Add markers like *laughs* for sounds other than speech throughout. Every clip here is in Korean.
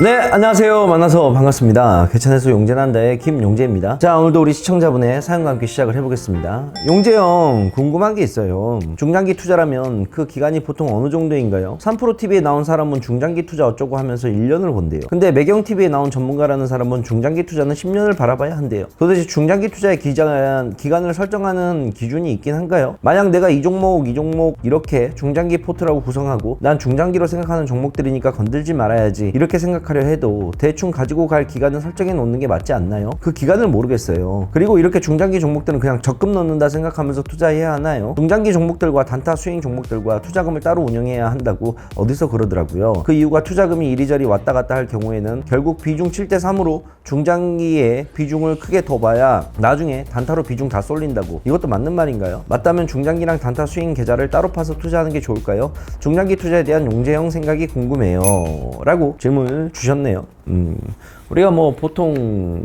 네, 안녕하세요. 만나서 반갑습니다. 개천에서 용재난다의 김용재입니다. 자, 오늘도 우리 시청자분의 사연과 함께 시작을 해보겠습니다. 용재 형, 궁금한 게 있어요. 중장기 투자라면 그 기간이 보통 어느 정도인가요? 3프로TV에 나온 사람은 중장기 투자 어쩌고 하면서 1년을 본대요. 근데 매경TV에 나온 전문가라는 사람은 중장기 투자는 10년을 바라봐야 한대요. 도대체 중장기 투자의 기간, 기간을 설정하는 기준이 있긴 한가요? 만약 내가 이 종목, 이 종목 이렇게 중장기 포트라고 구성하고 난 중장기로 생각하는 종목들이니까 건들지 말아야지 이렇게 생각하 려 해도 대충 가지고 갈 기간을 설정해 놓는 게 맞지 않나요? 그 기간을 모르겠어요. 그리고 이렇게 중장기 종목들은 그냥 적금 넣는다 생각하면서 투자해야 하나요? 중장기 종목들과 단타 스윙 종목들과 투자금을 따로 운영해야 한다고 어디서 그러더라고요. 그 이유가 투자금이 이리저리 왔다 갔다 할 경우에는 결국 비중 7대 3으로 중장기에 비중을 크게 더 봐야 나중에 단타로 비중 다 쏠린다고 이것도 맞는 말인가요? 맞다면 중장기랑 단타 스윙 계좌를 따로 파서 투자하는 게 좋을까요? 중장기 투자에 대한 용재형 생각이 궁금해요. 라고 질문을 주셨네요. 음, 우리가 뭐 보통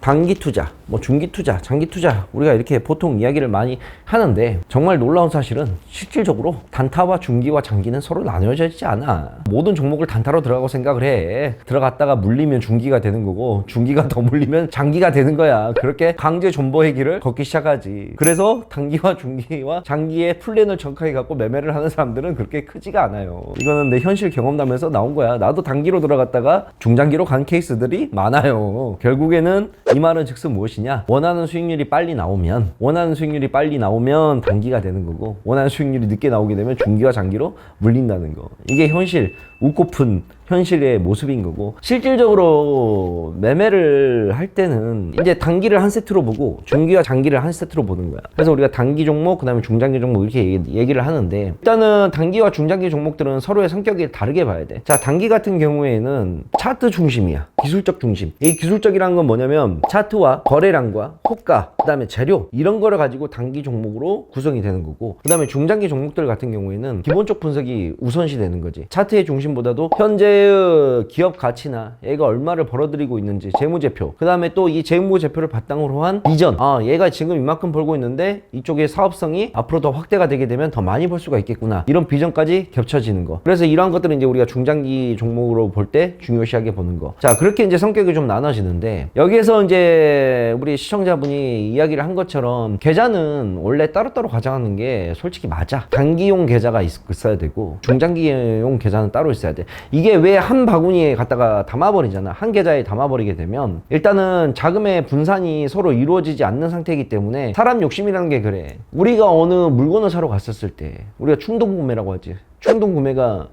단기 투자, 뭐 중기 투자, 장기 투자 우리가 이렇게 보통 이야기를 많이 하는데 정말 놀라운 사실은 실질적으로 단타와 중기와 장기는 서로 나뉘어져 있지 않아. 모든 종목을 단타로 들어가고 생각을 해. 들어갔다가 물리면 중기가 되는 거고 중기가 더 물리면 장기가 되는 거야. 그렇게 강제 존버의 길을 걷기 시작하지. 그래서 단기와 중기와 장기의 플랜을 정확하게 갖고 매매를 하는 사람들은 그렇게 크지가 않아요. 이거는 내 현실 경험담에서 나온 거야. 나도 단기로 들어갔다가 중장기로 간 케이스들이 많아요. 결국에는 이 말은 즉슨 무엇이 냐? 원하는 수익률이 빨리 나오면 원하는 수익률이 빨리 나오면 단기가 되는 거고 원하는 수익률이 늦게 나오게 되면 중기와 장기로 물린다는 거. 이게 현실 웃고픈 현실의 모습인 거고 실질적으로 매매를 할 때는 이제 단기를 한 세트로 보고 중기와 장기를 한 세트로 보는 거야. 그래서 우리가 단기 종목 그 다음에 중장기 종목 이렇게 얘기- 얘기 를 하는데 일단은 단기와 중장기 종목들은 서로의 성격이 다르게 봐야 돼. 자 단기 같은 경우에는 차트 중심이야. 기술적 중심. 이 기술적이라는 건 뭐냐면 차트와 거래량과 호가 그 다음에 재료 이런 거를 가지고 단기 종목으로 구성이 되는 거고 그 다음에 중장기 종목들 같은 경우에는 기본적 분석이 우선시 되는 거지. 차트의 중심 보다도 현재의 기업 가치나 얘가 얼마를 벌어들이고 있는지 재무제표 그 다음에 또 이 재무제표를 바탕으로 한 비전 아 얘가 지금 이만큼 벌고 있는데 이쪽의 사업성이 앞으로 더 확대가 되게 되면 더 많이 벌 수가 있겠구나. 이런 비전까지 겹쳐지는 거. 그래서 이러한 것들은 이제 우리가 중장기 종목으로 볼 때 중요시하게 보는 거자 그렇게 이제 성격이 좀 나눠지는데 여기에서 이제 우리 시청자분이 이야기를 한 것처럼 계좌는 원래 따로따로 가져가는 게 솔직히 맞아. 단기용 계좌가 있- 있어야 되고 중장기용 계좌는 따로 있어야 돼. 이게 왜 한 바구니에 갖다가 담아버리잖아. 한 계좌에 담아버리게 되면 일단은 자금의 분산이 서로 이루어지지 않는 상태이기 때문에 사람 욕심이라는 게 그래. 우리가 어느 물건을 사러 갔었을 때 우리가 충동 구매라고 하지. 충동 구매가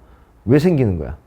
왜 생기는 거야?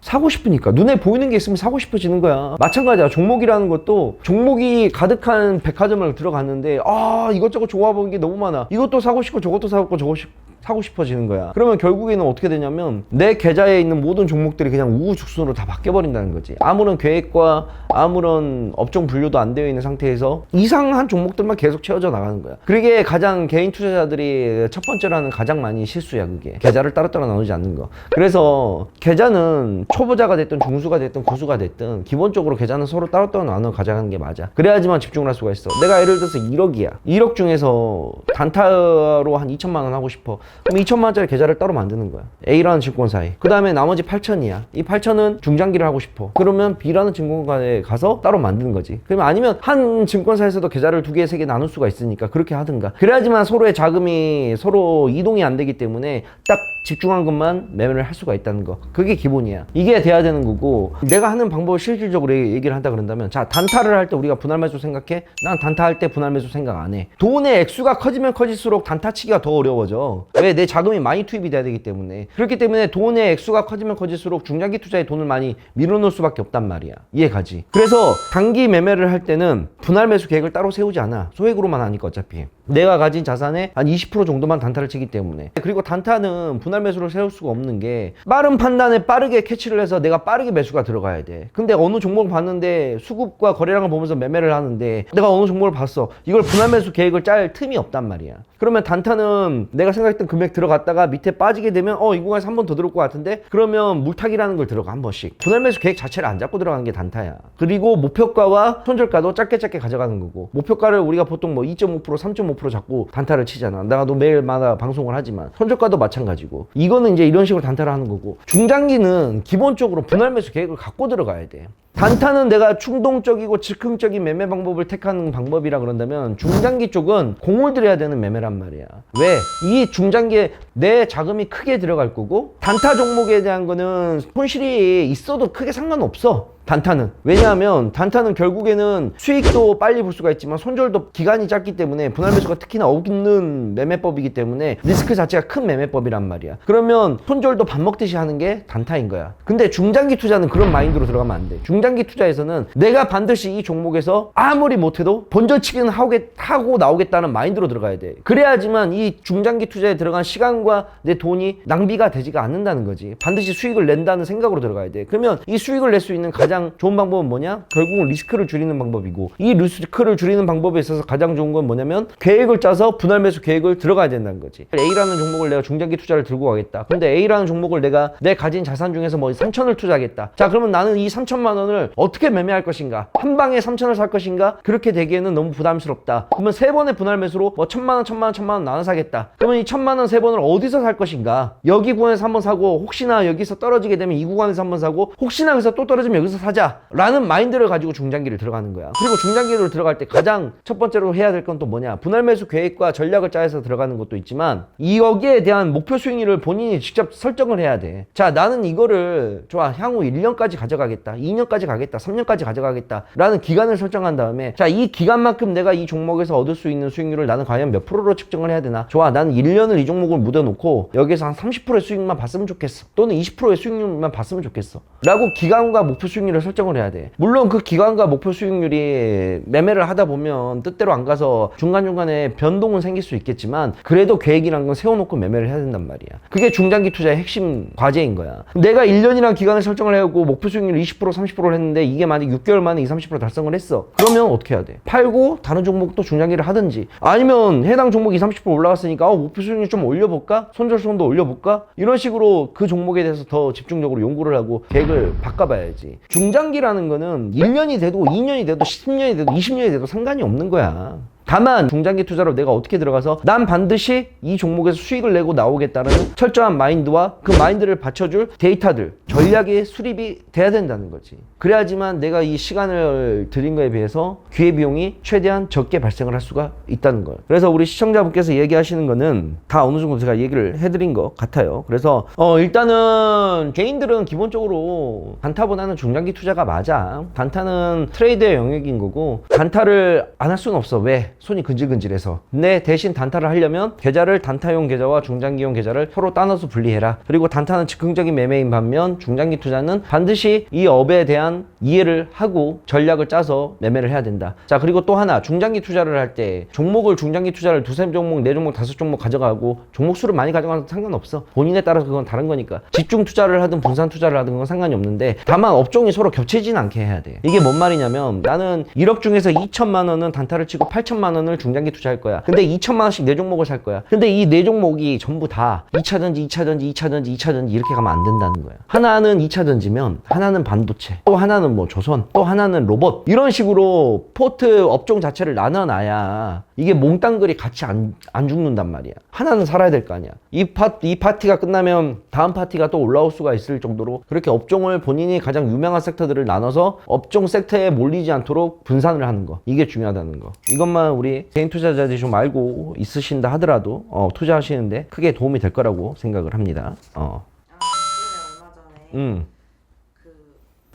사고 싶으니까. 눈에 보이는 게 있으면 사고 싶어지는 거야. 마찬가지야. 종목이라는 것도 종목이 가득한 백화점을 들어갔는데 아 이것저것 좋아 보이는 게 너무 많아. 이것도 사고 싶고 저것도 사고 저거 싶- 사고 싶어지는 거야. 그러면 결국에는 어떻게 되냐면 내 계좌에 있는 모든 종목들이 그냥 우후죽순으로 다 바뀌어버린다는 거지. 아무런 계획과 아무런 업종 분류도 안 되어 있는 상태에서 이상한 종목들만 계속 채워져 나가는 거야. 그게 가장 개인 투자자들이 첫 번째로 하는 가장 많이 실수야 그게. 계좌를 따로따로 나누지 않는 거. 그래서 계좌는 초보자가 됐든 중수가 됐든 고수가 됐든 기본적으로 계좌는 서로 따로따로 나눠 가져가는 게 맞아. 그래야지만 집중을 할 수가 있어. 내가 예를 들어서 1억이야. 1억 중에서 단타로 한 2천만 원 하고 싶어 그럼 2천만 원짜리 계좌를 따로 만드는 거야. A라는 증권사에. 그 다음에 나머지 8천이야. 이 8천은 중장기를 하고 싶어. 그러면 B라는 증권사에 가서 따로 만드는 거지. 그러면 아니면 한 증권사에서도 계좌를 두 개, 세 개 나눌 수가 있으니까 그렇게 하든가. 그래야지만 서로의 자금이 서로 이동이 안 되기 때문에 딱 집중한 것만 매매를 할 수가 있다는 거. 그게 기본이야. 이게 돼야 되는 거고 내가 하는 방법을 실질적으로 얘- 얘기를 한다 그런다면 자 단타를 할 때 우리가 분할 매수 생각해? 난 단타 할 때 분할 매수 생각 안 해. 돈의 액수가 커지면 커질수록 단타 치기가 더 어려워져 왜 내 자금이 많이 투입이 돼야 되기 때문에. 그렇기 때문에 돈의 액수가 커지면 커질수록 중장기 투자에 돈을 많이 밀어넣을 수밖에 없단 말이야. 이해 가지? 그래서 단기 매매를 할 때는 분할 매수 계획을 따로 세우지 않아. 소액으로만 하니까 어차피 내가 가진 자산의 한 20% 정도만 단타를 치기 때문에. 그리고 단타는 분할 매수를 세울 수가 없는 게 빠른 판단에 빠르게 캐치를 해서 내가 빠르게 매수가 들어가야 돼. 근데 어느 종목을 봤는데 수급과 거래량을 보면서 매매를 하는데 내가 어느 종목을 봤어. 이걸 분할 매수 계획을 짤 틈이 없단 말이야. 그러면 단타는 내가 생각했던 금액 들어갔다가 밑에 빠지게 되면 어 이 구간에서 한 번 더 들어올 것 같은데? 그러면 물타기라는 걸 들어가 한 번씩. 분할 매수 계획 자체를 안 잡고 들어가는 게 단타야. 그리고 목표가와 손절가도 짧게 짧게 가져가는 거고. 목표가를 우리가 보통 뭐 2.5% 3.5% 목표로 잡고 단타를 치잖아. 나도 매일마다 방송을 하지만 손절가도 마찬가지고 이거는 이제 이런 식으로 단타를 하는 거고 중장기는 기본적으로 분할 매수 계획을 갖고 들어가야 돼. 단타는 내가 충동적이고 즉흥적인 매매 방법을 택하는 방법이라 그런다면 중장기 쪽은 공을 들여야 되는 매매란 말이야. 왜? 이 중장기에 내 자금이 크게 들어갈 거고 단타 종목에 대한 거는 손실이 있어도 크게 상관없어. 단타는 왜냐하면 단타는 결국에는 수익도 빨리 볼 수가 있지만 손절도 기간이 짧기 때문에 분할 매수가 특히나 없는 매매법이기 때문에 리스크 자체가 큰 매매법이란 말이야 그러면 손절도 밥 먹듯이 하는 게 단타인 거야 근데 중장기 투자는 그런 마인드로 들어가면 안돼 중장기 투자에서는 내가 반드시 이 종목에서 아무리 못해도 본전치기는 하게, 하고 나오겠다는 마인드로 들어가야 돼. 그래야지만 이 중장기 투자에 들어간 시간과 내 돈이 낭비가 되지가 않는다는 거지. 반드시 수익을 낸다는 생각으로 들어가야 돼. 그러면 이 수익을 낼 수 있는 가장 좋은 방법은 뭐냐? 결국은 리스크를 줄이는 방법이고 이 리스크를 줄이는 방법에 있어서 가장 좋은 건 뭐냐면 계획을 짜서 분할 매수 계획을 들어가야 된다는 거지. A라는 종목을 내가 중장기 투자를 들고 가겠다. 근데 A라는 종목을 내가 내 가진 자산 중에서 뭐 3천을 투자하겠다. 자 그러면 나는 이 3천만 원을 어떻게 매매할 것인가? 한 방에 3천을 살 것인가? 그렇게 되기에는 너무 부담스럽다. 그러면 세 번의 분할 매수로 뭐 천만 원 천만 원 천만 원 나눠 사겠다. 그러면 이 천만 원 세 번을 어디서 살 것인가? 여기 구간에서 한번 사고 혹시나 여기서 떨어지게 되면 이 구간에서 한번 사고 혹시나 여기서 또 떨어지면 여기서 사자. 라는 마인드를 가지고 중장기를 들어가는 거야. 그리고 중장기로 들어갈 때 가장 첫 번째로 해야 될 건 또 뭐냐? 분할 매수 계획과 전략을 짜서 들어가는 것도 있지만 이 여기에 대한 목표 수익률을 본인이 직접 설정을 해야 돼자 나는 이거를 좋아. 향후 1년까지 가져가겠다. 2년까지 가겠다 3년까지 가져가겠다 라는 기간을 설정한 다음에 자 이 기간만큼 내가 이 종목에서 얻을 수 있는 수익률을 나는 과연 몇 프로로 측정을 해야 되나? 좋아 나는 1년을 이 종목을 묻어놓고 여기서 한 30%의 수익만 봤으면 좋겠어. 또는 20%의 수익률만 봤으면 좋겠어. 라고 기간과 목표 수익률을 설정을 해야 돼. 물론 그 기간과 목표 수익률이 매매를 하다 보면 뜻대로 안 가서 중간중간에 변동은 생길 수 있겠지만 그래도 계획이란 건 세워놓고 매매를 해야 된단 말이야. 그게 중장기 투자의 핵심 과제인 거야. 내가 1년이란 기간을 설정을 해갖고 목표 수익률 20% 30%를 했는데 이게 만약 6개월 만에 20, 30% 달성을 했어 그러면 어떻게 해야 돼? 팔고 다른 종목도 중장기를 하든지 아니면 해당 종목 20, 30% 올라갔으니까 어, 목표 수익률 좀 올려볼까? 손절손도 올려볼까? 이런 식으로 그 종목에 대해서 더 집중적으로 연구를 하고 계획을 바꿔봐야지 중장기라는 거는 1년이 돼도 2년이 돼도 10년이 돼도 20년이 돼도 상관이 없는 거야 다만 중장기 투자로 내가 어떻게 들어가서 난 반드시 이 종목에서 수익을 내고 나오겠다는 철저한 마인드와 그 마인드를 받쳐줄 데이터들 전략의 수립이 돼야 된다는 거지. 그래야지만 내가 이 시간을 들인 거에 비해서 기회비용이 최대한 적게 발생을 할 수가 있다는 거예요 그래서 우리 시청자분께서 얘기하시는 거는 다 어느 정도 제가 얘기를 해드린 것 같아요. 그래서 어 일단은 개인들은 기본적으로 단타보다는 중장기 투자가 맞아. 단타는 트레이드의 영역인 거고 단타를 안 할 수는 없어. 왜? 손이 근질근질해서. 근데 대신 단타를 하려면 계좌를 단타용 계좌와 중장기용 계좌를 서로 따눠서 분리해라. 그리고 단타는 즉흥적인 매매인 반면 중장기 투자는 반드시 이 업에 대한 이해를 하고 전략을 짜서 매매를 해야 된다. 자 그리고 또 하나 중장기 투자를 할 때 종목을 중장기 투자를 두세 종목 네 종목 다섯 종목 가져가고 종목 수를 많이 가져가도 상관없어. 본인에 따라서 그건 다른 거니까. 집중 투자를 하든 분산 투자를 하든 그건 상관이 없는데 다만 업종이 서로 겹치진 않게 해야 돼. 이게 뭔 말이냐면 나는 1억 중에서 2천만 원은 단타를 치고 8천만 원을 중장기 투자할 거야. 근데 2천만 원씩 네 종목을 살 거야. 근데 이 네 종목이 전부 다 2차전지, 2차전지, 2차전지, 2차전지 이렇게 가면 안 된다는 거야. 하나는 2차전지면 하나는 반도체, 또 하나는 뭐 조선, 또 하나는 로봇 이런 식으로 포트 업종 자체를 나눠놔야 이게 몽땅그리 같이 안, 안 죽는단 말이야. 하나는 살아야 될 거 아니야. 이 파, 이 파티가 끝나면 다음 파티가 또 올라올 수가 있을 정도로 그렇게 업종을 본인이 가장 유명한 섹터들을 나눠서 업종 섹터에 몰리지 않도록 분산을 하는 거. 이게 중요하다는 거. 이것만 우리 개인 투자자들이 좀 알고 있으신다 하더라도 어, 투자하시는데 크게 도움이 될 거라고 생각을 합니다. 어. 아, 얼마 전에 음.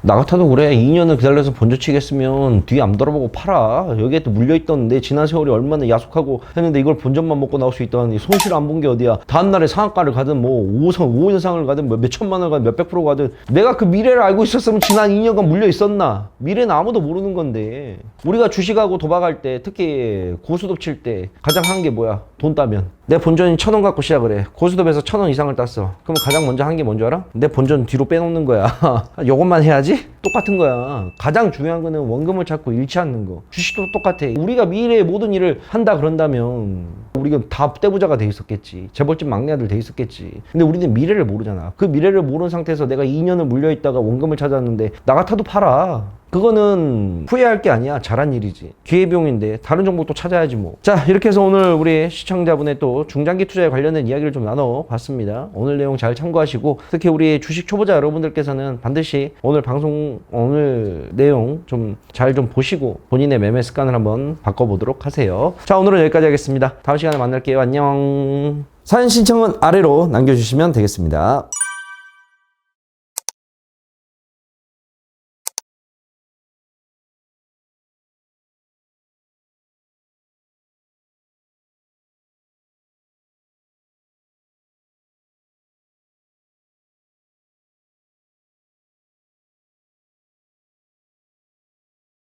그나 같아도 그래. 2년을 기다려서 번져 치겠으면 뒤에 안 돌아보고 팔아. 여기에 또 물려있던 내 지난 세월이 얼마나 야속하고 했는데 이걸 본전만 먹고 나올 수 있다니 손실 안 본 게 어디야. 다음날에 상한가를 가든 뭐 5선 5년상을 가든 몇, 몇 천만 원 가든 몇백 프로 가든 내가 그 미래를 알고 있었으면 지난 2년간 물려 있었나? 미래는 아무도 모르는 건데. 우리가 주식하고 도박할 때 특히 고수톱 칠때 가장 한 게 뭐야? 돈 따면. 내 본전이 천 원 갖고 시작을 해. 고수톱에서 천 원 이상을 땄어. 그럼 가장 먼저 한 게 뭔지 알아? 내 본전 뒤로 빼놓는 거야. *laughs* 요것만 해야지? 뭐지? 똑같은 거야 가장 중요한 거는 원금을 찾고 잃지 않는 거 주식도 똑같아 우리가 미래의 모든 일을 한다 그런다면 우리가 다 떼부자가 돼 있었겠지 재벌집 막내 아들 돼 있었겠지 근데 우리는 미래를 모르잖아 그 미래를 모르는 상태에서 내가 2년을 물려 있다가 원금을 찾았는데 나 같아도 팔아 그거는 후회할 게 아니야. 잘한 일이지. 기회비용인데 다른 정보 또 찾아야지 뭐. 자, 이렇게 해서 오늘 우리 시청자분의 또 중장기 투자에 관련된 이야기를 좀 나눠 봤습니다. 오늘 내용 잘 참고하시고 특히 우리 주식 초보자 여러분들께서는 반드시 오늘 방송 오늘 내용 좀 잘 좀 보시고 본인의 매매 습관을 한번 바꿔보도록 하세요. 자, 오늘은 여기까지 하겠습니다. 다음 시간에 만날게요. 안녕. 사연 신청은 아래로 남겨주시면 되겠습니다.